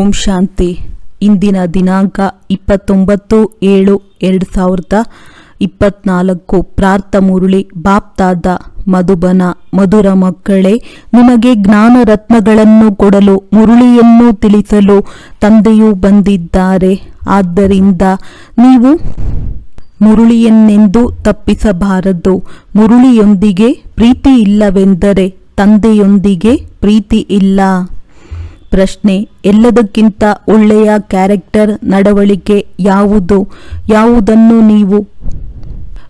ಓಂ ಶಾಂತಿ. ಇಂದಿನ ದಿನಾಂಕ ಇಪ್ಪತ್ತೊಂಬತ್ತು ಏಳು ಎರಡು ಸಾವಿರದ ಇಪ್ಪತ್ನಾಲ್ಕು. ಪ್ರಾರ್ಥ ಮುರುಳಿ, ಬಾಪ್ತಾದ, ಮಧುಬನ, ಮಧುರ ಮಕ್ಕಳೇ, ನಿಮಗೆ ಜ್ಞಾನ ರತ್ನಗಳನ್ನು ಕೊಡಲು, ಮುರುಳಿಯನ್ನು ತಿಳಿಸಲು ತಂದೆಯು ಬಂದಿದ್ದಾರೆ. ಆದ್ದರಿಂದ ನೀವು ಮುರುಳಿಯನ್ನೆಂದು ತಪ್ಪಿಸಬಾರದು. ಮುರುಳಿಯೊಂದಿಗೆ ಪ್ರೀತಿ ಇಲ್ಲವೆಂದರೆ ತಂದೆಯೊಂದಿಗೆ ಪ್ರೀತಿ ಇಲ್ಲ ಪ್ರಶ್ನೆ ಎಲ್ಲದಕ್ಕಿಂತ ಒಳ್ಳೆಯ ಕ್ಯಾರೆಕ್ಟರ್ ನಡವಳಿಕೆ ಯಾವುದು? ಯಾವುದನ್ನು ನೀವು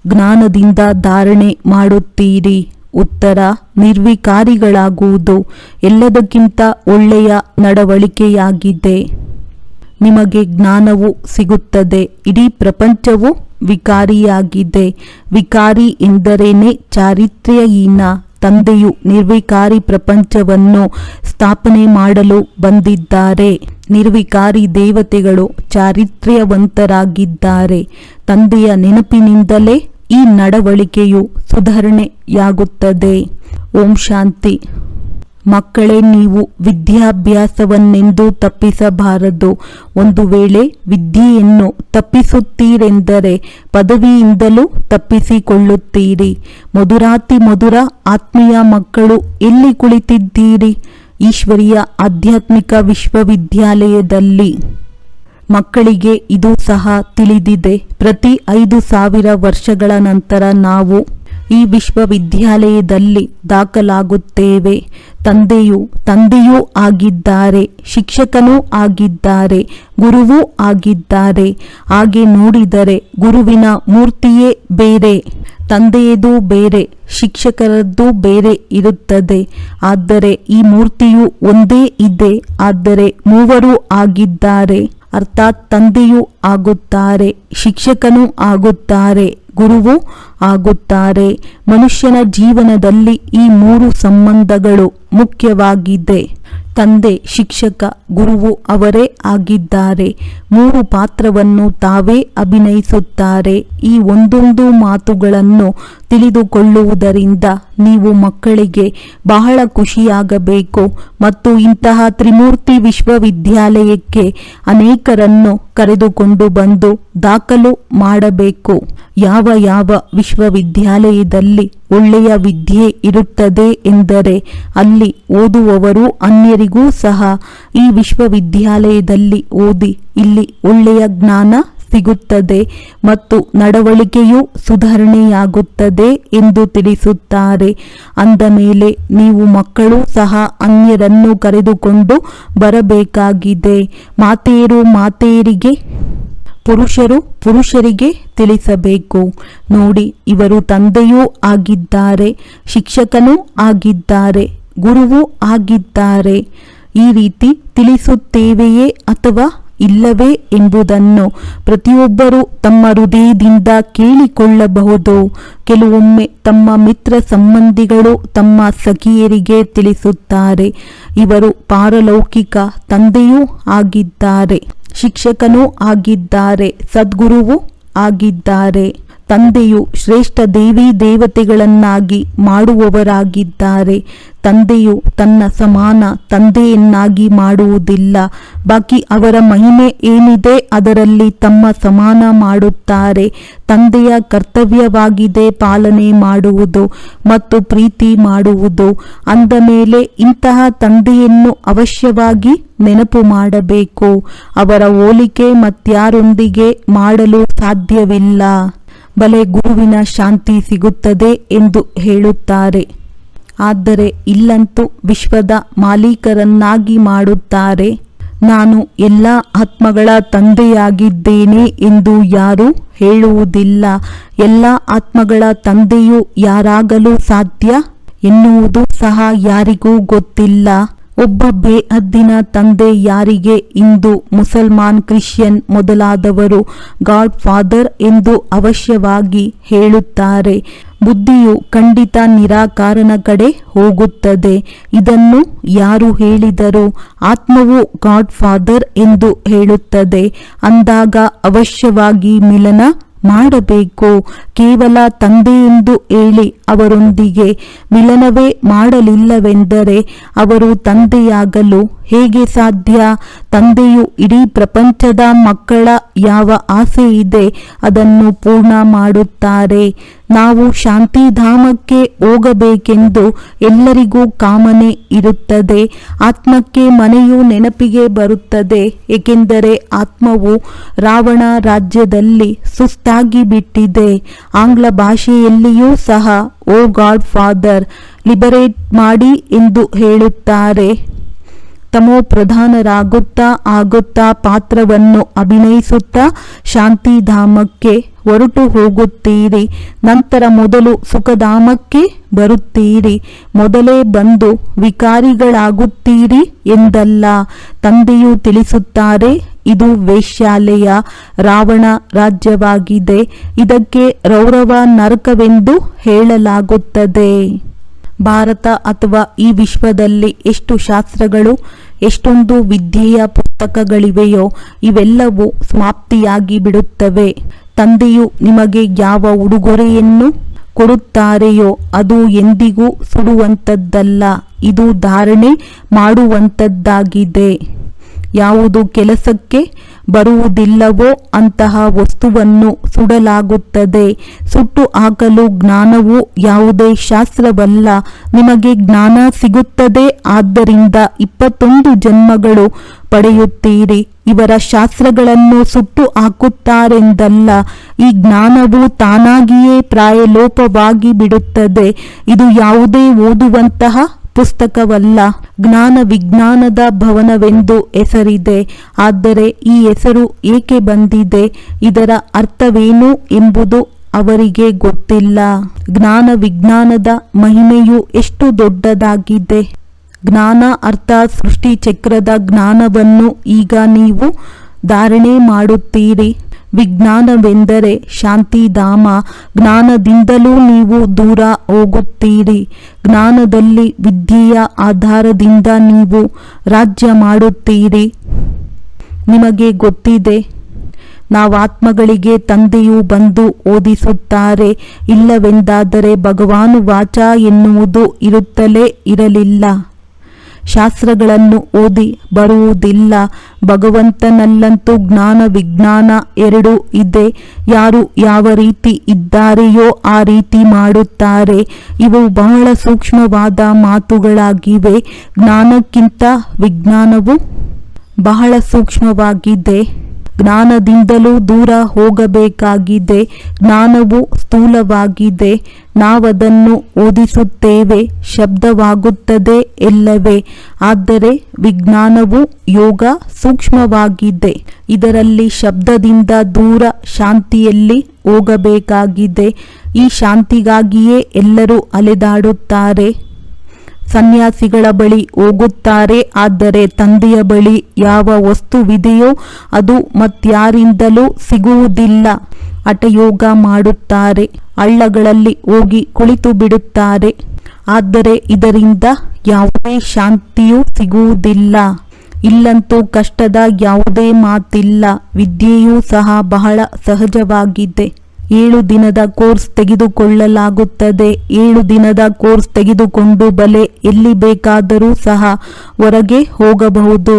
ಜ್ಞಾನದಿಂದ ಧಾರಣೆ ಮಾಡುತ್ತೀರಿ? ಉತ್ತರ, ನಿರ್ವಿಕಾರಿಗಳಾಗುವುದು ಎಲ್ಲದಕ್ಕಿಂತ ಒಳ್ಳೆಯ ನಡವಳಿಕೆಯಾಗಿದೆ. ನಿಮಗೆ ಜ್ಞಾನವು ಸಿಗುತ್ತದೆ, ಇಡೀ ಪ್ರಪಂಚವು ವಿಕಾರಿಯಾಗಿದೆ. ವಿಕಾರಿ ಎಂದರೇನೆ? ಚಾರಿತ್ರ್ಯಹೀನ. ತಂದೆಯು ನಿರ್ವಿಕಾರಿ ಪ್ರಪಂಚವನ್ನು ಸ್ಥಾಪನೆ ಮಾಡಲು ಬಂದಿದ್ದಾರೆ. ನಿರ್ವಿಕಾರಿ ದೇವತೆಗಳು ಚಾರಿತ್ರ್ಯವಂತರಾಗಿದ್ದಾರೆ. ತಂದೆಯ ನೆನಪಿನಿಂದಲೇ ಈ ನಡವಳಿಕೆಯು ಸುಧಾರಣೆಯಾಗುತ್ತದೆ. ಓಂ ಶಾಂತಿ. ಮಕ್ಕಳೇ, ನೀವು ವಿದ್ಯಾಭ್ಯಾಸವನ್ನೆಂದು ತಪ್ಪಿಸಬಾರದು. ಒಂದು ವೇಳೆ ವಿದ್ಯೆಯನ್ನು ತಪ್ಪಿಸುತ್ತೀರೆಂದರೆ ಪದವಿಯಿಂದಲೂ ತಪ್ಪಿಸಿಕೊಳ್ಳುತ್ತೀರಿ. ಮಧುರಾತಿ ಮಧುರ ಆತ್ಮೀಯ ಮಕ್ಕಳು ಎಲ್ಲಿ ಕುಳಿತಿದ್ದೀರಿ? ಈಶ್ವರಿಯ ಆಧ್ಯಾತ್ಮಿಕ ವಿಶ್ವವಿದ್ಯಾಲಯದಲ್ಲಿ. ಮಕ್ಕಳಿಗೆ ಇದು ಸಹ ತಿಳಿದಿದೆ. ಪ್ರತಿ ಐದು ಸಾವಿರ ವರ್ಷಗಳ ನಂತರ ನಾವು ಈ ವಿಶ್ವವಿದ್ಯಾಲಯದಲ್ಲಿ ದಾಖಲಾಗುತ್ತೇವೆ. ತಂದೆಯು ತಂದೆಯೂ ಆಗಿದ್ದಾರೆ, ಶಿಕ್ಷಕನೂ ಆಗಿದ್ದಾರೆ, ಗುರುವೂ ಆಗಿದ್ದಾರೆ. ಹಾಗೆ ನೋಡಿದರೆ ಗುರುವಿನ ಮೂರ್ತಿಯೇ ಬೇರೆ, ತಂದೆಯದು ಬೇರೆ, ಶಿಕ್ಷಕರದ್ದು ಬೇರೆ ಇರುತ್ತದೆ. ಆದರೆ ಈ ಮೂರ್ತಿಯು ಒಂದೇ ಇದೆ, ಆದರೆ ಮೂವರು ಆಗಿದ್ದಾರೆ. ಅರ್ಥಾತ್ ತಂದೆಯೂ ಆಗುತ್ತಾರೆ, ಶಿಕ್ಷಕನೂ ಆಗುತ್ತಾರೆ, ಗುರುವು ಆಗುತ್ತಾರೆ. ಮನುಷ್ಯನ ಜೀವನದಲ್ಲಿ ಈ ಮೂರು ಸಂಬಂಧಗಳು ಮುಖ್ಯವಾಗಿದೆ. ತಂದೆ, ಶಿಕ್ಷಕ, ಗುರುವು ಅವರೇ ಆಗಿದ್ದಾರೆ. ಮೂರು ಪಾತ್ರವನ್ನು ತಾವೇ ಅಭಿನಯಿಸುತ್ತಾರೆ. ಈ ಒಂದೊಂದು ಮಾತುಗಳನ್ನು ತಿಳಿದುಕೊಳ್ಳುವುದರಿಂದ ನೀವು ಮಕ್ಕಳಿಗೆ ಬಹಳ ಖುಷಿಯಾಗಬೇಕು ಮತ್ತು ಇಂತಹ ತ್ರಿಮೂರ್ತಿ ವಿಶ್ವವಿದ್ಯಾಲಯಕ್ಕೆ ಅನೇಕರನ್ನು ಕರೆದುಕೊಂಡು ಬಂದು ದಾಖಲು ಮಾಡಬೇಕು. ಯಾವ ಯಾವ ವಿಶ್ವವಿದ್ಯಾಲಯದಲ್ಲಿ ಒಳ್ಳೆಯ ವಿದ್ಯೆ ಇರುತ್ತದೆ ಎಂದರೆ ಅಲ್ಲಿ ಓದುವವರು ಅನ್ಯರಿಗೂ ಸಹ ಈ ವಿಶ್ವವಿದ್ಯಾಲಯದಲ್ಲಿ ಓದಿ ಇಲ್ಲಿ ಒಳ್ಳೆಯ ಜ್ಞಾನ ಸಿಗುತ್ತದೆ ಮತ್ತು ನಡವಳಿಕೆಯು ಸುಧಾರಣೆಯಾಗುತ್ತದೆ ಎಂದು ತಿಳಿಸುತ್ತಾರೆ. ಅಂದ ಮೇಲೆ ನೀವು ಮಕ್ಕಳು ಸಹ ಅನ್ಯರನ್ನು ಕರೆದುಕೊಂಡು ಬರಬೇಕಾಗಿದೆ. ಮಾತೆಯರು ಮಾತೆಯರಿಗೆ, ಪುರುಷರು ಪುರುಷರಿಗೆ ತಿಳಿಸಬೇಕು. ನೋಡಿ, ಇವರು ತಂದೆಯೂ ಆಗಿದ್ದಾರೆ, ಶಿಕ್ಷಕನೂ ಆಗಿದ್ದಾರೆ, ಗುರುವೂ ಆಗಿದ್ದಾರೆ. ಈ ರೀತಿ ತಿಳಿಸುತ್ತೇವೆಯೇ ಅಥವಾ ಇಲ್ಲವೇ ಎಂಬುದನ್ನು ಪ್ರತಿಯೊಬ್ಬರೂ ತಮ್ಮ ಹೃದಯದಿಂದ ಕೇಳಿಕೊಳ್ಳಬಹುದು. ಕೆಲವೊಮ್ಮೆ ತಮ್ಮ ಮಿತ್ರ ಸಂಬಂಧಿಗಳು ತಮ್ಮ ಸಖಿಯರಿಗೆ ತಿಳಿಸುತ್ತಾರೆ, ಇವರು ಪಾರಲೌಕಿಕ ತಂದೆಯೂ ಆಗಿದ್ದಾರೆ, ಶಿಕ್ಷಕನೂ ಆಗಿದ್ದಾರೆ, ಸದ್ಗುರುವು ಆಗಿದ್ದಾರೆ. ತಂದೆಯು ಶ್ರೇಷ್ಠ ದೇವಿ ದೇವತೆಗಳನ್ನಾಗಿ ಮಾಡುವವರಾಗಿದ್ದಾರೆ. ತಂದೆಯು ತನ್ನ ಸಮಾನ ತಂದೆಯನ್ನಾಗಿ ಮಾಡುವುದಿಲ್ಲ. ಬಾಕಿ ಅವರ ಮಹಿಮೆ ಏನಿದೆ ಅದರಲ್ಲಿ ತಮ್ಮ ಸಮಾನ ಮಾಡುತ್ತಾರೆ. ತಂದೆಯ ಕರ್ತವ್ಯವಾಗಿದೆ ಪಾಲನೆ ಮಾಡುವುದು ಮತ್ತು ಪ್ರೀತಿ ಮಾಡುವುದು. ಅಂದ ಮೇಲೆ ಇಂತಹ ತಂದೆಯನ್ನು ಅವಶ್ಯವಾಗಿ ನೆನಪು ಮಾಡಬೇಕು. ಅವರ ಹೋಲಿಕೆ ಮತ್ಯಾರೊಂದಿಗೆ ಮಾಡಲು ಸಾಧ್ಯವಿಲ್ಲ. ಬಲೆ ಗುರುವಿನ ಶಾಂತಿ ಸಿಗುತ್ತದೆ ಎಂದು ಹೇಳುತ್ತಾರೆ. ಆದರೆ ಇಲ್ಲಂತೂ ವಿಶ್ವದ ಮಾಲೀಕರನ್ನಾಗಿ ಮಾಡುತ್ತಾರೆ. ನಾನು ಎಲ್ಲ ಆತ್ಮಗಳ ತಂದೆಯಾಗಿದ್ದೇನೆ ಎಂದು ಯಾರೂ ಹೇಳುವುದಿಲ್ಲ. ಎಲ್ಲ ಆತ್ಮಗಳ ತಂದೆಯು ಯಾರಾಗಲು ಸಾಧ್ಯ ಎನ್ನುವುದು ಸಹ ಯಾರಿಗೂ ಗೊತ್ತಿಲ್ಲ. ಒಬ್ಬ ಬೇಹದ್ದಿನ ತಂದೆ ಯಾರಿಗೆ ಇಂದು ಮುಸಲ್ಮಾನ್ ಕ್ರಿಶ್ಚಿಯನ್ ಮೊದಲಾದವರು ಗಾಡ್ ಫಾದರ್ ಎಂದು ಅವಶ್ಯವಾಗಿ ಹೇಳುತ್ತಾರೆ. ಬುದ್ಧಿಯು ಖಂಡಿತ ನಿರಾಕಾರನ ಕಡೆ ಹೋಗುತ್ತದೆ. ಇದನ್ನು ಯಾರು ಹೇಳಿದರು? ಆತ್ಮವು ಗಾಡ್ ಫಾದರ್ ಎಂದು ಹೇಳುತ್ತದೆ. ಅಂದಾಗ ಅವಶ್ಯವಾಗಿ ಮಿಲನ ಮಾಡಬೇಕು. ಕೇವಲ ತಂದೆಯೆಂದು ಹೇಳಿ ಅವರೊಂದಿಗೆ ಮಿಲನವೇ ಮಾಡಲಿಲ್ಲವೆಂದರೆ ಅವರು ತಂದೆಯಾಗಲು ಹೇಗೆ ಸಾಧ್ಯ? ತಂದೆಯು ಇಡೀ ಪ್ರಪಂಚದ ಮಕ್ಕಳ ಯಾವ ಆಸೆ ಇದೆ ಅದನ್ನು ಪೂರ್ಣ ಮಾಡುತ್ತಾರೆ. ನಾವು ಶಾಂತಿಧಾಮಕ್ಕೆ ಹೋಗಬೇಕೆಂದು ಎಲ್ಲರಿಗೂ ಕಾಮನೆ ಇರುತ್ತದೆ. ಆತ್ಮಕ್ಕೆ ಮನೆಯು ನೆನಪಿಗೆ ಬರುತ್ತದೆ. ಏಕೆಂದರೆ ಆತ್ಮವು ರಾವಣ ರಾಜ್ಯದಲ್ಲಿ ಸುಸ್ತಾಗಿ ಬಿಟ್ಟಿದೆ. ಆಂಗ್ಲ ಭಾಷೆಯಲ್ಲಿಯೂ ಸಹ, ಓ ಗಾಡ್ ಫಾದರ್, ಲಿಬರೇಟ್ ಮಾಡಿ ಎಂದು ಹೇಳುತ್ತಾರೆ. ತಮೋ ಪ್ರಧಾನರಾಗುತ್ತಾ ಆಗುತ್ತಾ ಪಾತ್ರವನ್ನು ಅಭಿನಯಿಸುತ್ತಾ ಶಾಂತಿಧಾಮಕ್ಕೆ ಹೊರಟು ಹೋಗುತ್ತೀರಿ. ನಂತರ ಮೊದಲು ಸುಖಧಾಮಕ್ಕೆ ಬರುತ್ತೀರಿ. ಮೊದಲೇ ಬಂದು ವಿಕಾರಿಗಳಾಗುತ್ತೀರಿ ಎಂದಲ್ಲ, ತಂದೆಯು ತಿಳಿಸುತ್ತಾರೆ, ಇದು ವೇಶ್ಯಾಲಯ, ರಾವಣ ರಾಜ್ಯವಾಗಿದೆ, ಇದಕ್ಕೆ ರೌರವ ನರಕವೆಂದು ಹೇಳಲಾಗುತ್ತದೆ. ಭಾರತ ಅಥವಾ ಈ ವಿಶ್ವದಲ್ಲಿ ಎಷ್ಟು ಶಾಸ್ತ್ರಗಳು, ಎಷ್ಟೊಂದು ವಿದ್ಯೆಯ ಪುಸ್ತಕಗಳಿವೆಯೋ, ಇವೆಲ್ಲವೂ ಸಮಾಪ್ತಿಯಾಗಿ ಬಿಡುತ್ತವೆ. ತಂದೆಯು ನಿಮಗೆ ಯಾವ ಉಡುಗೊರೆಯನ್ನು ಕೊಡುತ್ತಾರೆಯೋ ಅದು ಎಂದಿಗೂ ಸುಡುವಂಥದ್ದಲ್ಲ. ಇದು ಧಾರಣೆ ಮಾಡುವಂಥದ್ದಾಗಿದೆ. ಯಾವುದು ಕೆಲಸಕ್ಕೆ ಬರುವುದಿಲ್ಲವೋ ಅಂತಹ ವಸ್ತುವನ್ನು ಸುಡಲಾಗುತ್ತದೆ. ಸುಟ್ಟು ಹಾಕಲು ಜ್ಞಾನವು ಯಾವುದೇ ಶಾಸ್ತ್ರವಲ್ಲ. ನಿಮಗೆ ಜ್ಞಾನ ಸಿಗುತ್ತದೆ. ಆದ್ದರಿಂದ ಇಪ್ಪತ್ತೊಂದು ಜನ್ಮಗಳು ಪಡೆಯುತ್ತೀರಿ. ಇವರ ಶಾಸ್ತ್ರಗಳನ್ನು ಸುಟ್ಟು ಹಾಕುತ್ತಾರೆಂದಲ್ಲ. ಈ ಜ್ಞಾನವು ತಾನಾಗಿಯೇ ಪ್ರಾಯಲೋಪವಾಗಿ ಬಿಡುತ್ತದೆ. ಇದು ಯಾವುದೇ ಓದುವಂತಹ ಪುಸ್ತಕವಲ್ಲ, ಜ್ಞಾನ ವಿಜ್ಞಾನದ ಭವನವೆಂದು ಹೆಸರಿದೆ. ಆದರೆ ಈ ಹೆಸರು ಏಕೆ ಬಂದಿದೆ? ಇದರ ಅರ್ಥವೇನು ಎಂಬುದು ಅವರಿಗೆ ಗೊತ್ತಿಲ್ಲ. ಜ್ಞಾನ ವಿಜ್ಞಾನದ ಮಹಿಮೆಯು ಎಷ್ಟು ದೊಡ್ಡದಾಗಿದೆ? ಜ್ಞಾನ ಅರ್ಥ ಸೃಷ್ಟಿ ಚಕ್ರದ ಜ್ಞಾನವನ್ನು ಈಗ ನೀವು ಧಾರಣೆ ಮಾಡುತ್ತೀರಿ. ವಿಜ್ಞಾನವೆಂದರೆ ಶಾಂತಿಧಾಮ ಜ್ಞಾನದಿಂದಲೂ ನೀವು ದೂರ ಹೋಗುತ್ತೀರಿ. ಜ್ಞಾನದಲ್ಲಿ ವಿದ್ಯೆಯ ಆಧಾರದಿಂದ ನೀವು ರಾಜ್ಯ ಮಾಡುತ್ತೀರಿ. ನಿಮಗೆ ಗೊತ್ತಿದೆ ನಾವು ಆತ್ಮಗಳಿಗೆ ತಂದೆಯು ಬಂದು ಓದಿಸುತ್ತಾರೆ. ಇಲ್ಲವೆಂದಾದರೆ ಭಗವಾನು ವಾಚ ಎನ್ನುವುದು ಇರುತ್ತಲೇ ಇರಲಿಲ್ಲ. ಶಾಸ್ತ್ರಗಳನ್ನು ಓದಿ ಬರುವುದಿಲ್ಲ. ಭಗವಂತನಲ್ಲಂತೂ ಜ್ಞಾನ ವಿಜ್ಞಾನ ಎರಡೂ ಇದೆ. ಯಾರು ಯಾವ ರೀತಿ ಇದ್ದಾರೆಯೋ ಆ ರೀತಿ ಮಾಡುತ್ತಾರೆ. ಇವು ಬಹಳ ಸೂಕ್ಷ್ಮವಾದ ಮಾತುಗಳಾಗಿವೆ. ಜ್ಞಾನಕ್ಕಿಂತ ವಿಜ್ಞಾನವು ಬಹಳ ಸೂಕ್ಷ್ಮವಾಗಿದೆ. ಜ್ಞಾನದಿಂದಲೂ ದೂರ ಹೋಗಬೇಕಾಗಿದೆ, ಜ್ಞಾನವು ಸ್ಥೂಲವಾಗಿದೆ, ನಾವದನ್ನು ಓದಿಸುತ್ತೇವೆ, ಶಬ್ದವಾಗುತ್ತದೆ ಎಲ್ಲವೇ, ಆದರೆ ವಿಜ್ಞಾನವು ಯೋಗ ಸೂಕ್ಷ್ಮವಾಗಿದೆ, ಇದರಲ್ಲಿ ಶಬ್ದದಿಂದ ದೂರ ಶಾಂತಿಯಲ್ಲಿ ಹೋಗಬೇಕಾಗಿದೆ, ಈ ಶಾಂತಿಗಾಗಿಯೇ ಎಲ್ಲರೂ ಅಲೆದಾಡುತ್ತಾರೆ. ಸನ್ಯಾಸಿಗಳ ಬಳಿ ಹೋಗುತ್ತಾರೆ, ಆದರೆ ತಂದೆಯ ಬಳಿ ಯಾವ ವಸ್ತುವಿದೆಯೋ ಅದು ಮತ್ಯಾರಿಂದಲೂ ಸಿಗುವುದಿಲ್ಲ. ಹಠಯೋಗ ಮಾಡುತ್ತಾರೆ, ಹಳ್ಳಗಳಲ್ಲಿ ಹೋಗಿ ಕುಳಿತು ಬಿಡುತ್ತಾರೆ, ಆದರೆ ಇದರಿಂದ ಯಾವುದೇ ಶಾಂತಿಯೂ ಸಿಗುವುದಿಲ್ಲ. ಇಲ್ಲಂತೂ ಕಷ್ಟದ ಯಾವುದೇ ಮಾತಿಲ್ಲ, ವಿದ್ಯೆಯೂ ಸಹ ಬಹಳ ಸಹಜವಾಗಿದೆ. ಏಳು ದಿನದ ಕೋರ್ಸ್ ತೆಗೆದುಕೊಳ್ಳಲಾಗುತ್ತದೆ. ಏಳು ದಿನದ ಕೋರ್ಸ್ ತೆಗೆದುಕೊಂಡು ಬಲೆ ಎಲ್ಲಿ ಬೇಕಾದರೂ ಸಹ ಹೊರಗೆ ಹೋಗಬಹುದು.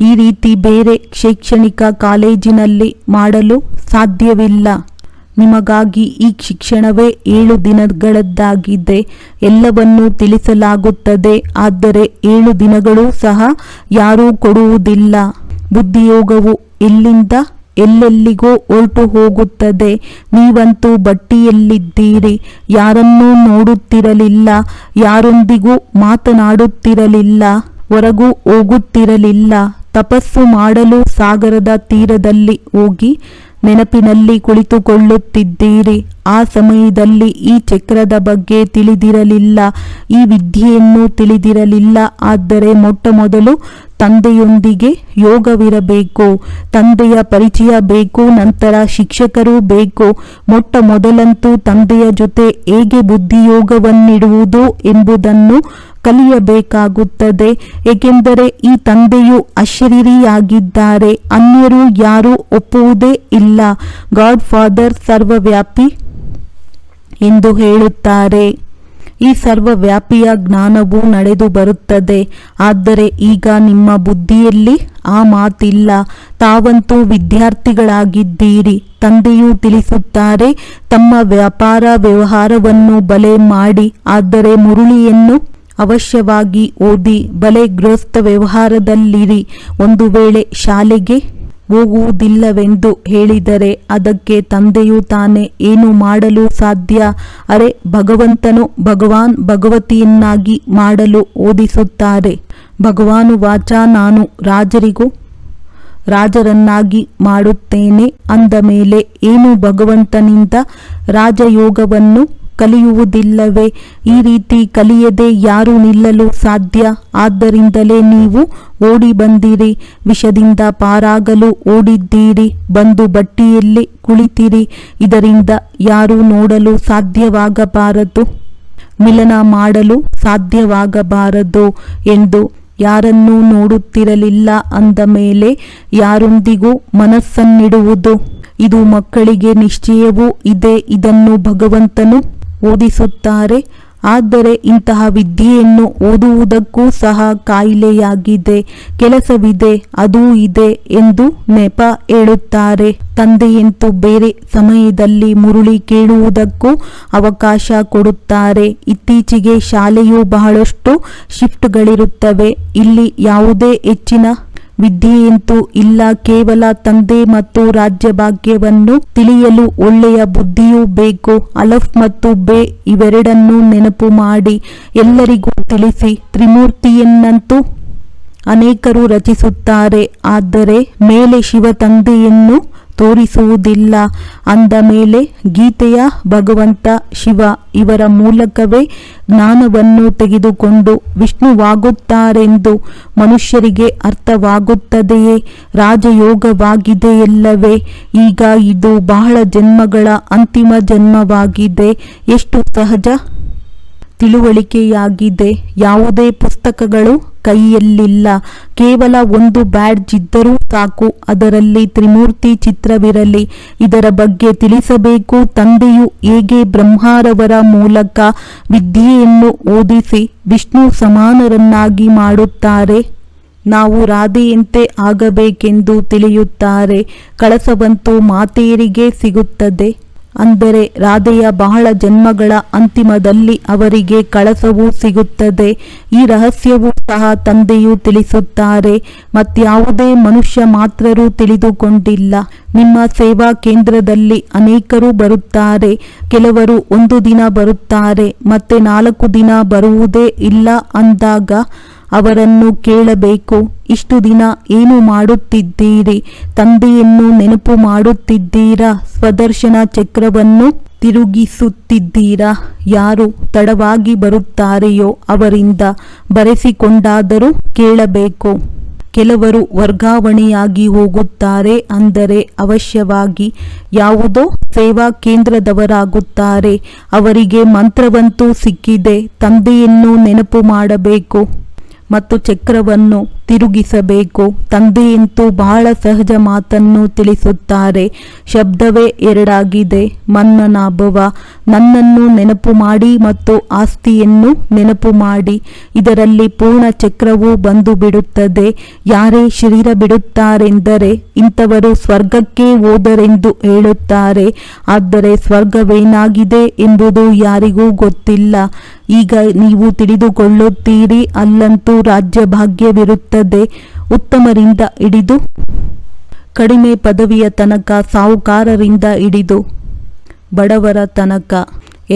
ಈ ರೀತಿ ಬೇರೆ ಶೈಕ್ಷಣಿಕ ಕಾಲೇಜಿನಲ್ಲಿ ಮಾಡಲು ಸಾಧ್ಯವಿಲ್ಲ. ನಿಮಗಾಗಿ ಈ ಶಿಕ್ಷಣವೇ ಏಳು ದಿನಗಳದ್ದಾಗಿದೆ. ಎಲ್ಲವನ್ನೂ ತಿಳಿಸಲಾಗುತ್ತದೆ. ಆದರೆ ಏಳು ದಿನಗಳು ಸಹ ಯಾರೂ ಕೊಡುವುದಿಲ್ಲ. ಬುದ್ಧಿಯೋಗವು ಎಲ್ಲಿಂದ ಎಲ್ಲೆಲ್ಲಿಗೋ ಹೊರಟು ಹೋಗುತ್ತದೆ. ನೀವಂತೂ ಬಟ್ಟಿಯಲ್ಲಿದ್ದೀರಿ. ಯಾರನ್ನೂ ನೋಡುತ್ತಿರಲಿಲ್ಲ. ಯಾರೊಂದಿಗೂ ಮಾತನಾಡುತ್ತಿರಲಿಲ್ಲ. ಹೊರಗೂ ಹೋಗುತ್ತಿರಲಿಲ್ಲ. ತಪಸ್ಸು ಮಾಡಲು ಸಾಗರದ ತೀರದಲ್ಲಿ ಹೋಗಿ ನೆನಪಿನಲ್ಲಿ ಕುಳಿತುಕೊಳ್ಳುತ್ತಿದ್ದೀರಿ. ಆ ಸಮಯದಲ್ಲಿ ಈ ಚಕ್ರದ ಬಗ್ಗೆ ತಿಳಿದಿರಲಿಲ್ಲ. ಈ ವಿದ್ಯೆಯನ್ನು ತಿಳಿದಿರಲಿಲ್ಲ. ಆದರೆ ಮೊಟ್ಟ ಮೊದಲು ತಂದೆಯೊಂದಿಗೆ ಯೋಗವಿರಬೇಕು, ತಂದೆಯ ಪರಿಚಯ ಬೇಕು ನಂತರ ಶಿಕ್ಷಕರು ಬೇಕು. ಮೊಟ್ಟ ಮೊದಲಂತೂ ತಂದೆಯ ಜೊತೆ ಹೇಗೆ ಬುದ್ಧಿಯೋಗವನ್ನಿಡುವುದು ಎಂಬುದನ್ನು ಕಲಿಯಬೇಕಾಗುತ್ತದೆ. ಏಕೆಂದರೆ ಈ ತಂದೆಯು ಅಶರೀರಿಯಾಗಿದ್ದಾರೆ, ಅನ್ಯರು ಯಾರೂ ಒಪ್ಪುವುದೇ ಇಲ್ಲ. ಗಾಡ್ ಫಾದರ್ ಸರ್ವವ್ಯಾಪಿ ಎಂದು ಹೇಳುತ್ತಾರೆ. ಈ ಸರ್ವವ್ಯಾಪಿಯ ಜ್ಞಾನವು ನಡೆದು ಬರುತ್ತದೆ. ಆದರೆ ಈಗ ನಿಮ್ಮ ಬುದ್ಧಿಯಲ್ಲಿ ಆ ಮಾತಿಲ್ಲ. ತಾವಂತೂ ವಿದ್ಯಾರ್ಥಿಗಳಾಗಿದ್ದೀರಿ. ತಂದೆಯು ತಿಳಿಸುತ್ತಾರೆ, ತಮ್ಮ ವ್ಯಾಪಾರ ವ್ಯವಹಾರವನ್ನು ಬಲೆ ಮಾಡಿ, ಆದರೆ ಮುರುಳಿಯನ್ನು ಅವಶ್ಯವಾಗಿ ಓದಿ, ಬಲೆ ಗೃಹಸ್ಥ ವ್ಯವಹಾರದಲ್ಲಿರಿ. ಒಂದು ವೇಳೆ ಶಾಲೆಗೆ ಹೋಗುವುದಿಲ್ಲವೆಂದು ಹೇಳಿದರೆ ಅದಕ್ಕೆ ತಂದೆಯು ತಾನೇ ಏನು ಮಾಡಲು ಸಾಧ್ಯ? ಅರೆ, ಭಗವಂತನು ಭಗವಾನ್ ಭಗವತಿಯನ್ನಾಗಿ ಮಾಡಲು ಓದಿಸುತ್ತಾರೆ. ಭಗವಾನು ವಾಚ, ನಾನು ರಾಜರಿಗೂ ರಾಜರನ್ನಾಗಿ ಮಾಡುತ್ತೇನೆ. ಅಂದ ಮೇಲೆ, ಏನು ಭಗವಂತನಿಂದ ರಾಜಯೋಗವನ್ನು ಕಲಿಯುವುದಿಲ್ಲವೇ? ಈ ರೀತಿ ಕಲಿಯದೆ ಯಾರು ನಿಲ್ಲಲು ಸಾಧ್ಯ? ಆದ್ದರಿಂದಲೇ ನೀವು ಓಡಿ ಬಂದಿರಿ ವಿಷದಿಂದ ಪಾರಾಗಲು ಓಡಿದ್ದೀರಿ. ಬಂದು ಬಟ್ಟಿಯಲ್ಲಿ ಕುಳಿತಿರಿ. ಇದರಿಂದ ಯಾರು ನೋಡಲು ಸಾಧ್ಯವಾಗಬಾರದು. ಮಿಲನ ಮಾಡಲು ಸಾಧ್ಯವಾಗಬಾರದು ಎಂದು ಯಾರನ್ನೂ ನೋಡುತ್ತಿರಲಿಲ್ಲ ಅಂದ ಮೇಲೆ ಯಾರೊಂದಿಗೂ ಮನಸ್ಸನ್ನಿಡುವುದು. ಇದು ಮಕ್ಕಳಿಗೆ ನಿಶ್ಚಯವೂ ಇದೆ. ಇದನ್ನು ಭಗವಂತನು ಓದಿಸುತ್ತಾರೆ. ಆದರೆ ಇಂತಹ ವಿದ್ಯೆಯನ್ನು ಓದುವುದಕ್ಕೂ ಸಹ ಕಾಯಿಲೆಯಾಗಿದೆ. ಕೆಲಸವಿದೆ, ಅದೂ ಇದೆ ಎಂದು ನೆಪ ಹೇಳುತ್ತಾರೆ. ತಂದೆಯಂತೂ ಬೇರೆ ಸಮಯದಲ್ಲಿ ಮುರುಳಿ ಕೇಳುವುದಕ್ಕೂ ಅವಕಾಶ ಕೊಡುತ್ತಾರೆ. ಇತ್ತೀಚೆಗೆ ಶಾಲೆಯು ಬಹಳಷ್ಟು ಶಿಫ್ಟ್ಗಳಿರುತ್ತವೆ. ಇಲ್ಲಿ ಯಾವುದೇ ಹೆಚ್ಚಿನ ವಿದ್ಯೆಯಂತೂ ಇಲ್ಲ, ಕೇವಲ ತಂದೆ ಮತ್ತು ರಾಜ್ಯ ಭಾಗ್ಯವನ್ನು ತಿಳಿಯಲು ಒಳ್ಳೆಯ ಬುದ್ಧಿಯೂ ಬೇಕು, ಅಲಫ್ ಮತ್ತು ಬೇ ಇವೆರಡನ್ನೂ ನೆನಪು ಮಾಡಿ ಎಲ್ಲರಿಗೂ ತಿಳಿಸಿ. ತ್ರಿಮೂರ್ತಿಯನ್ನಂತೂ ಅನೇಕರು ರಚಿಸುತ್ತಾರೆ, ಆದರೆ ಮೇಲೆ ಶಿವ ತಂದೆಯನ್ನು ತೋರಿಸುವುದಿಲ್ಲ. ಅಂದ ಮೇಲೆ ಗೀತೆಯ ಭಗವಂತ ಶಿವ, ಇವರ ಮೂಲಕವೇ ಜ್ಞಾನವನ್ನು ತೆಗೆದುಕೊಂಡು ವಿಷ್ಣುವಾಗುತ್ತಾರೆಂದು ಮನುಷ್ಯರಿಗೆ ಅರ್ಥವಾಗುತ್ತದೆಯೇ? ರಾಜಯೋಗವಾಗಿದೆಯಲ್ಲವೇ? ಈಗ ಇದು ಬಹಳ ಜನ್ಮಗಳ ಅಂತಿಮ ಜನ್ಮವಾಗಿದೆ. ಎಷ್ಟು ಸಹಜ ತಿಳುವಳಿಕೆಯಾಗಿದೆ. ಯಾವುದೇ ಪುಸ್ತಕಗಳು ಕೈಯಲ್ಲಿಲ್ಲ. ಕೇವಲ ಒಂದು ಬ್ಯಾಡ್ಜ್ ಇದ್ದರೂ ಸಾಕು, ಅದರಲ್ಲಿ ತ್ರಿಮೂರ್ತಿ ಚಿತ್ರವಿರಲಿ. ಇದರ ಬಗ್ಗೆ ತಿಳಿಸಬೇಕು, ತಂದೆಯು ಹೇಗೆ ಬ್ರಹ್ಮಾರವರ ಮೂಲಕ ವಿದ್ಯೆಯನ್ನು ಓದಿಸಿ ವಿಷ್ಣು ಸಮಾನರನ್ನಾಗಿ ಮಾಡುತ್ತಾರೆ? ನಾವು ರಾಧೆಯಂತೆ ಆಗಬೇಕೆಂದು ತಿಳಿಯುತ್ತಾರೆ. ಕಳಸವಂತೂ ಮಾತೇರಿಗೆ ಸಿಗುತ್ತದೆ. ಅಂದರೆ ರಾಧೆಯ ಬಹಳ ಜನ್ಮಗಳ ಅಂತಿಮದಲ್ಲಿ ಅವರಿಗೆ ಕಳಸವೂ ಸಿಗುತ್ತದೆ. ಈ ರಹಸ್ಯವೂ ಸಹ ತಂದೆಯು ತಿಳಿಸುತ್ತಾರೆ. ಮತ್ಯಾವುದೇ ಮನುಷ್ಯ ಮಾತ್ರರೂ ತಿಳಿದುಕೊಂಡಿಲ್ಲ. ನಿಮ್ಮ ಸೇವಾ ಕೇಂದ್ರದಲ್ಲಿ ಅನೇಕರು ಬರುತ್ತಾರೆ. ಕೆಲವರು ಒಂದು ದಿನ ಬರುತ್ತಾರೆ. ಮತ್ತೆ ನಾಲ್ಕು ದಿನ ಬರುವುದೇ ಇಲ್ಲ ಅಂದಾಗ ಅವರನ್ನು ಕೇಳಬೇಕು. ಇಷ್ಟು ದಿನ ಏನು ಮಾಡುತ್ತಿದ್ದೀರಿ? ತಂದೆಯನ್ನು ನೆನಪು ಮಾಡುತ್ತಿದ್ದೀರಾ? ಸ್ವದರ್ಶನ ಚಕ್ರವನ್ನು ತಿರುಗಿಸುತ್ತಿದ್ದೀರಾ? ಯಾರು ತಡವಾಗಿ ಬರುತ್ತಾರೆಯೋ ಅವರಿಂದ ಬರೆಸಿಕೊಂಡಾದರೂ ಕೇಳಬೇಕು. ಕೆಲವರು ವರ್ಗಾವಣೆಯಾಗಿ ಹೋಗುತ್ತಾರೆ ಅಂದರೆ ಅವಶ್ಯವಾಗಿ ಯಾವುದೋ ಸೇವಾ ಕೇಂದ್ರದವರಾಗುತ್ತಾರೆ. ಅವರಿಗೆ ಮಂತ್ರವಂತೂ ಸಿಕ್ಕಿದೆ, ತಂದೆಯನ್ನು ನೆನಪು ಮಾಡಬೇಕು. ಮತ್ತು ಚಕ್ರವನ್ನು ತಿರುಗಿಸಬೇಕು. ತಂದೆಯಂತೂ ಬಹಳ ಸಹಜ ಮಾತನ್ನು ತಿಳಿಸುತ್ತಾರೆ. ಶಬ್ದವೇ ಎರಡಾಗಿದೆ. ಮನ್ನನಾಭವ, ನನ್ನನ್ನು ನೆನಪು ಮಾಡಿ ಮತ್ತು ಆಸ್ತಿಯನ್ನು ನೆನಪು ಮಾಡಿ. ಇದರಲ್ಲಿ ಪೂರ್ಣ ಚಕ್ರವು ಬಂದು ಬಿಡುತ್ತದೆ ಯಾರೇ ಶರೀರ ಬಿಡುತ್ತಾರೆಂದರೆ ಇಂಥವರು ಸ್ವರ್ಗಕ್ಕೆ ಹೋದರೆಂದು ಹೇಳುತ್ತಾರೆ. ಆದರೆ ಸ್ವರ್ಗವೇನಾಗಿದೆ ಎಂಬುದು ಯಾರಿಗೂ ಗೊತ್ತಿಲ್ಲ. ಈಗ ನೀವು ತಿಳಿದುಕೊಳ್ಳುತ್ತೀರಿ, ಅಲ್ಲಂತೂ ರಾಜ್ಯ ಭಾಗ್ಯವಿರುತ್ತದೆ ಉತ್ತಮರಿಂದ ಹಿಡಿದು, ಕಡಿಮೆ ಪದವಿಯ ತನಕ ಸಾಹುಕಾರರಿಂದ ಹಿಡಿದು, ಬಡವರ ತನಕ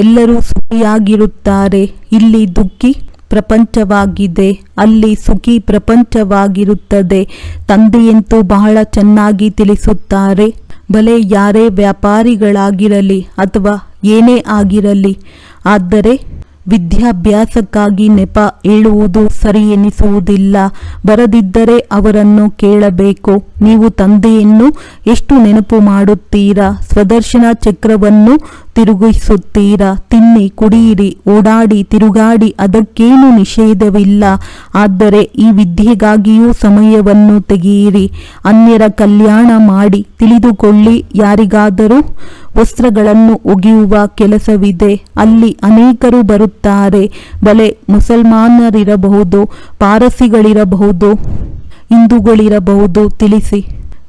ಎಲ್ಲರೂ ಸುಖಿಯಾಗಿರುತ್ತಾರೆ. ಇಲ್ಲಿ ದುಃಖಿ ಪ್ರಪಂಚವಾಗಿದೆ, ಅಲ್ಲಿ ಸುಖಿ ಪ್ರಪಂಚವಾಗಿರುತ್ತದೆ. ತಂದೆಯಂತೂ ಬಹಳ ಚೆನ್ನಾಗಿ ತಿಳಿಸುತ್ತಾರೆ. ಭಲೆ ಯಾರೇ ವ್ಯಾಪಾರಿಗಳಾಗಿರಲಿ ಅಥವಾ ಏನೇ ಆಗಿರಲಿ, ಆದರೆ ವಿದ್ಯಾಭ್ಯಾಸಕ್ಕಾಗಿ ನೆಪ ಹೇಳುವುದು ಸರಿ ಎನಿಸುವುದಿಲ್ಲ ಬರದಿದ್ದರೆ ಅವರನ್ನು ಕೇಳಬೇಕು. ನೀವು ತಂದೆಯನ್ನು ಎಷ್ಟು ನೆನಪು ಮಾಡುತ್ತೀರಾ? ಸ್ವದರ್ಶನ ಚಕ್ರವನ್ನು ತಿರುಗಿಸುತ್ತೀರಾ? ತಿನ್ನಿ ಕುಡಿಯಿರಿ ಓಡಾಡಿ, ತಿರುಗಾಡಿ, ಅದಕ್ಕೇನು ನಿಷೇಧವಿಲ್ಲ. ಆದರೆ ಈ ವಿದ್ಯೆಗಾಗಿಯೂ ಸಮಯವನ್ನು ತೆಗೆಯಿರಿ ಅನ್ಯರ ಕಲ್ಯಾಣ ಮಾಡಿ, ತಿಳಿದುಕೊಳ್ಳಿ ಯಾರಿಗಾದರೂ ವಸ್ತ್ರಗಳನ್ನು ಒಗೆಯುವ ಕೆಲಸವಿದೆ. ಅಲ್ಲಿ ಅನೇಕರು ಬರುತ್ತಾರೆ. ಬಲೆ ಮುಸಲ್ಮಾನರಿರಬಹುದು, ಪಾರಸಿಗಳಿರಬಹುದು, ಹಿಂದೂಗಳಿರಬಹುದು. ತಿಳಿಸಿ.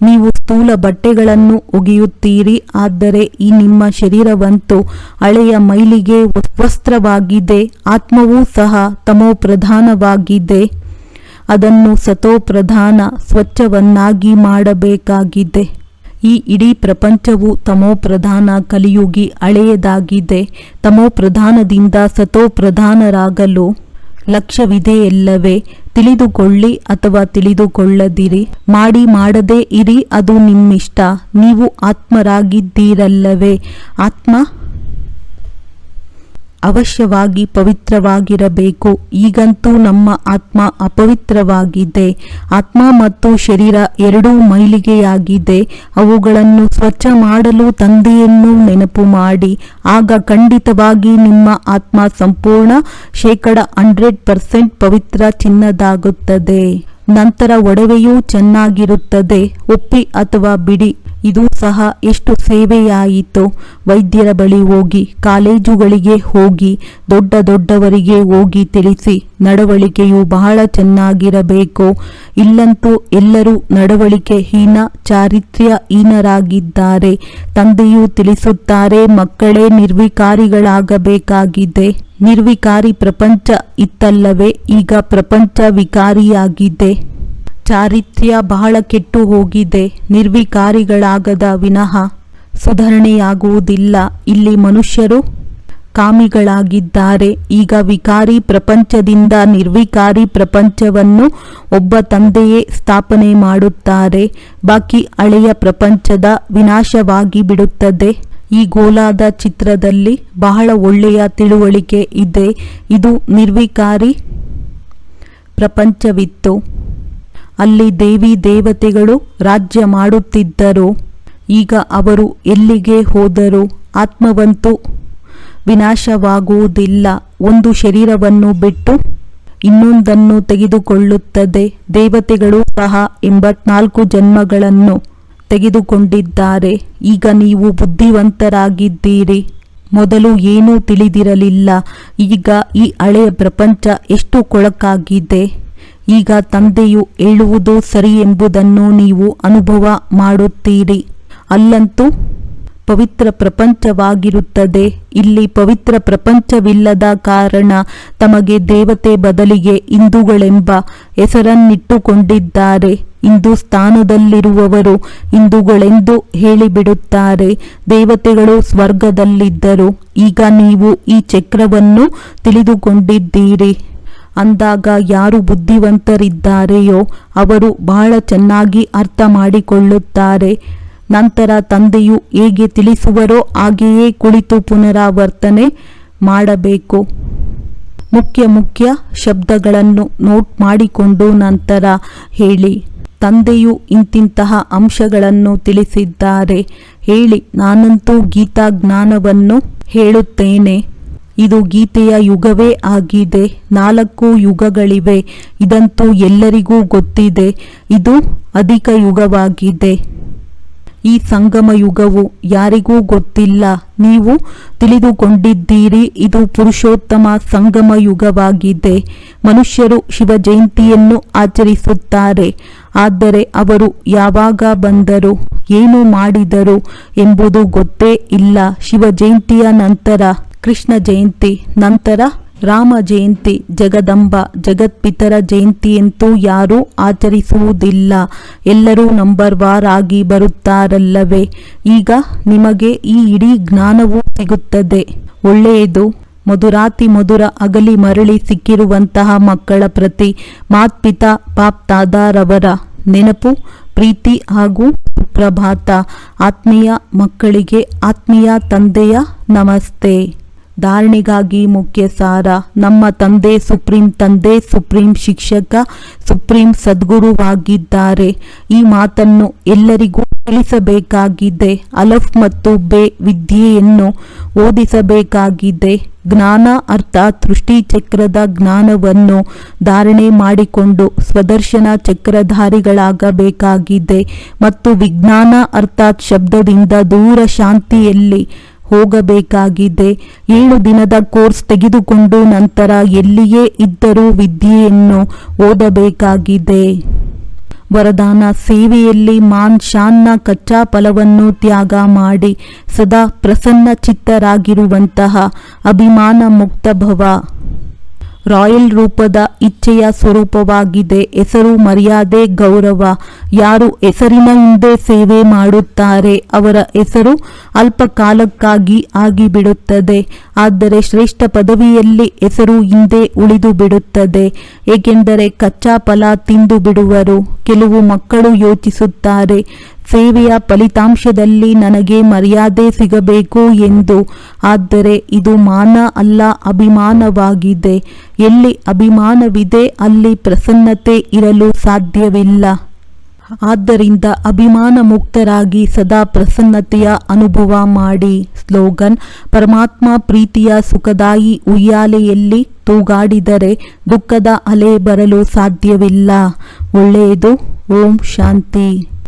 ನೀವು ಸ್ಥೂಲ ಬಟ್ಟೆಗಳನ್ನು ಒಗೆಯುತ್ತೀರಿ, ಆದರೆ ಈ ನಿಮ್ಮ ಶರೀರವಂತೂ ಹಳೆಯ ಮೈಲಿಗೆ ವಸ್ತ್ರವಾಗಿದೆ, ಆತ್ಮವೂ ಸಹ ತಮೋ ಪ್ರಧಾನವಾಗಿದೆ ಅದನ್ನು ಸತೋ ಪ್ರಧಾನ ಸ್ವಚ್ಛವನ್ನಾಗಿ ಮಾಡಬೇಕಾಗಿದೆ. ಈ ಇಡೀ ಪ್ರಪಂಚವು ತಮೋ ಪ್ರಧಾನ ಕಲಿಯುಗಿ ಹಳೆಯದಾಗಿದೆ. ತಮೋ ಪ್ರಧಾನದಿಂದ ಸತೋ ಪ್ರಧಾನರಾಗಲು ಲಕ್ಷ್ಯವಿದೆಯಲ್ಲವೇ? ತಿಳಿದುಕೊಳ್ಳಿ ಅಥವಾ ತಿಳಿದುಕೊಳ್ಳದಿರಿ. ಮಾಡಿ ಮಾಡದೇ ಇರಿ ಅದು ನಿಮ್ಮಿಷ್ಟ. ನೀವು ಆತ್ಮರಾಗಿದ್ದೀರಲ್ಲವೇ? ಆತ್ಮ ಅವಶ್ಯವಾಗಿ ಪವಿತ್ರವಾಗಿರಬೇಕು. ಈಗಂತೂ ನಮ್ಮ ಆತ್ಮ ಅಪವಿತ್ರವಾಗಿದೆ. ಆತ್ಮ ಮತ್ತು ಶರೀರ ಎರಡೂ ಮೈಲಿಗೆಯಾಗಿದೆ. ಅವುಗಳನ್ನು ಸ್ವಚ್ಛ ಮಾಡಲು ತಂದೆಯನ್ನು ನೆನಪು ಮಾಡಿ. ಆಗ ಖಂಡಿತವಾಗಿ ನಿಮ್ಮ ಆತ್ಮ ಸಂಪೂರ್ಣ ಶೇಕಡ ಹಂಡ್ರೆಡ್ ಪರ್ಸೆಂಟ್ ಪವಿತ್ರ ಚಿನ್ನದಾಗುತ್ತದೆ. ನಂತರ ಒಡವೆಯೂ ಚೆನ್ನಾಗಿರುತ್ತದೆ. ಒಪ್ಪಿ ಅಥವಾ ಬಿಡಿ. ಇದು ಸಹ ಎಷ್ಟು ಸೇವೆಯಾಯಿತು ವೈದ್ಯರ ಬಳಿ ಹೋಗಿ, ಕಾಲೇಜುಗಳಿಗೆ ಹೋಗಿ, ದೊಡ್ಡ ದೊಡ್ಡವರಿಗೆ ಹೋಗಿ ತಿಳಿಸಿ, ನಡವಳಿಕೆಯು ಬಹಳ ಚೆನ್ನಾಗಿರಬೇಕು? ಇಲ್ಲಂತೂ ಎಲ್ಲರೂ ನಡವಳಿಕೆ ಹೀನ ಚಾರಿತ್ರ್ಯ ಹೀನರಾಗಿದ್ದಾರೆ ತಂದೆಯು ತಿಳಿಸುತ್ತಾರೆ, ಮಕ್ಕಳೇ ನಿರ್ವಿಕಾರಿಗಳಾಗಬೇಕಾಗಿದೆ. ನಿರ್ವಿಕಾರಿ ಪ್ರಪಂಚ ಇತ್ತಲ್ಲವೇ, ಈಗ ಪ್ರಪಂಚ ವಿಕಾರಿಯಾಗಿದೆ. ಚಾರಿತ್ರ್ಯ ಬಹಳ ಕೆಟ್ಟು ಹೋಗಿದೆ. ನಿರ್ವಿಕಾರಿಗಳಾಗದ ವಿನಃ ಸುಧಾರಣೆಯಾಗುವುದಿಲ್ಲ. ಇಲ್ಲಿ ಮನುಷ್ಯರು ಕಾಮಿಗಳಾಗಿದ್ದಾರೆ. ಈಗ ವಿಕಾರಿ ಪ್ರಪಂಚದಿಂದ ನಿರ್ವಿಕಾರಿ ಪ್ರಪಂಚವನ್ನು ಒಬ್ಬ ತಂದೆಯೇ ಸ್ಥಾಪನೆ ಮಾಡುತ್ತಾರೆ. ಬಾಕಿ ಹಳೆಯ ಪ್ರಪಂಚದ ವಿನಾಶವಾಗಿ ಬಿಡುತ್ತದೆ. ಈ ಗೋಲಾದ ಚಿತ್ರದಲ್ಲಿ ಬಹಳ ಒಳ್ಳೆಯ ತಿಳುವಳಿಕೆ ಇದೆ. ಇದು ನಿರ್ವಿಕಾರಿ ಪ್ರಪಂಚವಿತ್ತು. ಅಲ್ಲಿ ದೇವಿ ದೇವತೆಗಳು ರಾಜ್ಯ ಮಾಡುತ್ತಿದ್ದರು. ಈಗ ಅವರು ಎಲ್ಲಿಗೆ ಹೋದರೂ? ಆತ್ಮವಂತೂ ವಿನಾಶವಾಗುವುದಿಲ್ಲ. ಒಂದು ಶರೀರವನ್ನು ಬಿಟ್ಟು ಇನ್ನೊಂದನ್ನು ತೆಗೆದುಕೊಳ್ಳುತ್ತದೆ. ದೇವತೆಗಳು ಸಹ ಎಂಬತ್ನಾಲ್ಕು ಜನ್ಮಗಳನ್ನು ತೆಗೆದುಕೊಂಡಿದ್ದಾರೆ. ಈಗ ನೀವು ಬುದ್ಧಿವಂತರಾಗಿದ್ದೀರಿ. ಮೊದಲು ಏನೂ ತಿಳಿದಿರಲಿಲ್ಲ. ಈಗ ಈ ಹಳೆಯ ಪ್ರಪಂಚ ಎಷ್ಟು ಕೊಳಕಾಗಿದೆ. ಈಗ ತಂದೆಯು ಹೇಳುವುದು ಸರಿ ಎಂಬುದನ್ನು ನೀವು ಅನುಭವ ಮಾಡುತ್ತೀರಿ. ಅಲ್ಲಂತೂ ಪವಿತ್ರ ಪ್ರಪಂಚವಾಗಿರುತ್ತದೆ. ಇಲ್ಲಿ ಪವಿತ್ರ ಪ್ರಪಂಚವಿಲ್ಲದ ಕಾರಣ ತಮಗೆ ದೇವತೆ ಬದಲಿಗೆ ಹಿಂದೂಗಳೆಂಬ ಹೆಸರನ್ನಿಟ್ಟುಕೊಂಡಿದ್ದಾರೆ. ಹಿಂದೂಸ್ಥಾನದಲ್ಲಿರುವವರು ಹಿಂದೂಗಳೆಂದು ಹೇಳಿಬಿಡುತ್ತಾರೆ. ದೇವತೆಗಳು ಸ್ವರ್ಗದಲ್ಲಿದ್ದರು. ಈಗ ನೀವು ಈ ಚಕ್ರವನ್ನು ತಿಳಿದುಕೊಂಡಿದ್ದೀರಿ. ಅಂದಾಗ ಯಾರು ಬುದ್ಧಿವಂತರಿದ್ದಾರೆಯೋ ಅವರು ಬಹಳ ಚೆನ್ನಾಗಿ ಅರ್ಥ ಮಾಡಿಕೊಳ್ಳುತ್ತಾರೆ. ನಂತರ ತಂದೆಯು ಹೇಗೆ ತಿಳಿಸುವರೋ ಹಾಗೆಯೇ ಕುಳಿತು ಪುನರಾವರ್ತನೆ ಮಾಡಬೇಕು. ಮುಖ್ಯ ಮುಖ್ಯ ಶಬ್ದಗಳನ್ನು ನೋಟ್ ಮಾಡಿಕೊಂಡು ನಂತರ ಹೇಳಿ, ತಂದೆಯು ಇಂತಿಂತಹ ಅಂಶಗಳನ್ನು ತಿಳಿಸಿದ್ದಾರೆ. ಹೇಳಿ, ನಾನಂತೂ ಗೀತಾ ಜ್ಞಾನವನ್ನು ಹೇಳುತ್ತೇನೆ. ಇದು ಗೀತೆಯ ಯುಗವೇ ಆಗಿದೆ. ನಾಲ್ಕು ಯುಗಗಳಿವೆ. ಇದಂತೂ ಎಲ್ಲರಿಗೂ ಗೊತ್ತಿದೆ. ಇದು ಅಧಿಕ ಯುಗವಾಗಿದೆ. ಈ ಸಂಗಮ ಯುಗವು ಯಾರಿಗೂ ಗೊತ್ತಿಲ್ಲ. ನೀವು ತಿಳಿದುಕೊಂಡಿದ್ದೀರಿ, ಇದು ಪುರುಷೋತ್ತಮ ಸಂಗಮ ಯುಗವಾಗಿದೆ. ಮನುಷ್ಯರು ಶಿವ ಜಯಂತಿಯನ್ನು ಆಚರಿಸುತ್ತಾರೆ. ಆದರೆ ಅವರು ಯಾವಾಗ ಬಂದರು, ಏನು ಮಾಡಿದರು ಎಂಬುದು ಗೊತ್ತೇ ಇಲ್ಲ. ಶಿವ ಜಯಂತಿಯ ನಂತರ ಕೃಷ್ಣ ಜಯಂತಿ, ನಂತರ ರಾಮ ಜಯಂತಿ, ಜಗದಂಬ, ಜಗತ್ಪಿತರ ಜಯಂತಿಯಂತೂ ಯಾರೂ ಆಚರಿಸುವುದಿಲ್ಲ. ಎಲ್ಲರೂ ನಂಬರ್ ವಾರ್ ಆಗಿ ಬರುತ್ತಾರಲ್ಲವೇ? ಈಗ ನಿಮಗೆ ಈ ಇಡೀ ಜ್ಞಾನವೂ ಸಿಗುತ್ತದೆ. ಒಳ್ಳೆಯದು, ಮಧುರಾತಿ ಮಧುರ ಅಗಲಿ ಮರಳಿ ಸಿಕ್ಕಿರುವಂತಹ ಮಕ್ಕಳ ಪ್ರತಿ ಮಾತ್ಪಿತಾ ಪಾಪ್ತಾದಾರವರ ನೆನಪು, ಪ್ರೀತಿ ಹಾಗೂ ಸುಪ್ರಭಾತ. ಆತ್ಮೀಯ ಮಕ್ಕಳಿಗೆ ಆತ್ಮೀಯ ತಂದೆಯ ನಮಸ್ತೆ. ಧಾರಣೆಗಾಗಿ ಮುಖ್ಯ ಸಾರ ನಮ್ಮ ತಂದೆ ಸುಪ್ರೀಂ ತಂದೆ ಸುಪ್ರೀಂ ಶಿಕ್ಷಕ, ಸುಪ್ರೀಂ ಸದ್ಗುರುವಾಗಿದ್ದಾರೆ. ಈ ಮಾತನ್ನು ಎಲ್ಲರಿಗೂ ತಿಳಿಸಬೇಕಾಗಿದೆ. ಅಲಫ್ ಮತ್ತು ಬೆ ವಿದ್ಯೆಯನ್ನು ಓದಿಸಬೇಕಾಗಿದೆ. ಜ್ಞಾನ ಅರ್ಥಾತ್ ಸೃಷ್ಟಿಚಕ್ರದ ಜ್ಞಾನವನ್ನು ಧಾರಣೆ ಮಾಡಿಕೊಂಡು ಸ್ವದರ್ಶನ ಚಕ್ರಧಾರಿಗಳಾಗಬೇಕಾಗಿದೆ. ಮತ್ತು ವಿಜ್ಞಾನ ಅರ್ಥಾತ್ ಶಬ್ದದಿಂದ ದೂರ ಶಾಂತಿಯಲ್ಲಿ ಹೋಗಬೇಕಾಗಿದೆ. ಏಳು ದಿನದ ಕೋರ್ಸ್ ತೆಗೆದುಕೊಂಡು ನಂತರ ಎಲ್ಲಿಯೇ ಇದ್ದರೂ ವಿದ್ಯೆಯನ್ನು ಓದಬೇಕಾಗಿದೆ. ವರದಾನ ಸೇವೆಯಲ್ಲಿ ಮಾನ್ ಶಾನ್ನ ಕಚ್ಚಾ ಫಲವನ್ನು ತ್ಯಾಗ ಮಾಡಿ ಸದಾ ಪ್ರಸನ್ನ ಚಿತ್ತರಾಗಿರುವಂತಹ ಅಭಿಮಾನ ಮುಕ್ತ ಭವ. ರಾಯಲ್ ರೂಪದ ಇಚ್ಛೆಯ ಸ್ವರೂಪವಾಗಿದೆ. ಹೆಸರು ಮರ್ಯಾದೆ, ಗೌರವ. ಯಾರು ಹೆಸರಿನ ಹಿಂದೆ ಸೇವೆ ಮಾಡುತ್ತಾರೆ, ಅವರ ಹೆಸರು ಅಲ್ಪ ಕಾಲಕ್ಕಾಗಿ ಆಗಿಬಿಡುತ್ತದೆ. ಆದರೆ ಶ್ರೇಷ್ಠ ಪದವಿಯಲ್ಲಿ ಹೆಸರು ಹಿಂದೆ ಉಳಿದು ಬಿಡುತ್ತದೆ ಏಕೆಂದರೆ ಕಚ್ಚಾ ಫಲ ತಿಂದು ಬಿಡುವರು ಕೆಲವು ಮಕ್ಕಳು ಯೋಚಿಸುತ್ತಾರೆ. ಸೇವೆಯ ಫಲಿತಾಂಶದಲ್ಲಿ ನನಗೆ ಮರ್ಯಾದೆ ಸಿಗಬೇಕು ಎಂದು. ಆದರೆ ಇದು ಮಾನ ಅಲ್ಲ, ಅಭಿಮಾನವಾಗಿದೆ. ಎಲ್ಲಿ ಅಭಿಮಾನವಿದೆ, ಅಲ್ಲಿ ಪ್ರಸನ್ನತೆ ಇರಲು ಸಾಧ್ಯವಿಲ್ಲ. ಆದ್ದರಿಂದ ಅಭಿಮಾನ ಮುಕ್ತರಾಗಿ ಸದಾ ಪ್ರಸನ್ನತೆಯ ಅನುಭವ ಮಾಡಿ. ಸ್ಲೋಗನ್, ಪರಮಾತ್ಮ ಪ್ರೀತಿಯ ಸುಖದಾಯಿ ಉಯ್ಯಾಲೆಯಲ್ಲಿ ತೂಗಾಡಿದರೆ ದುಃಖದ ಅಲೆ ಬರಲು ಸಾಧ್ಯವಿಲ್ಲ. ಒಳ್ಳೆಯದು, ಓಂ ಶಾಂತಿ.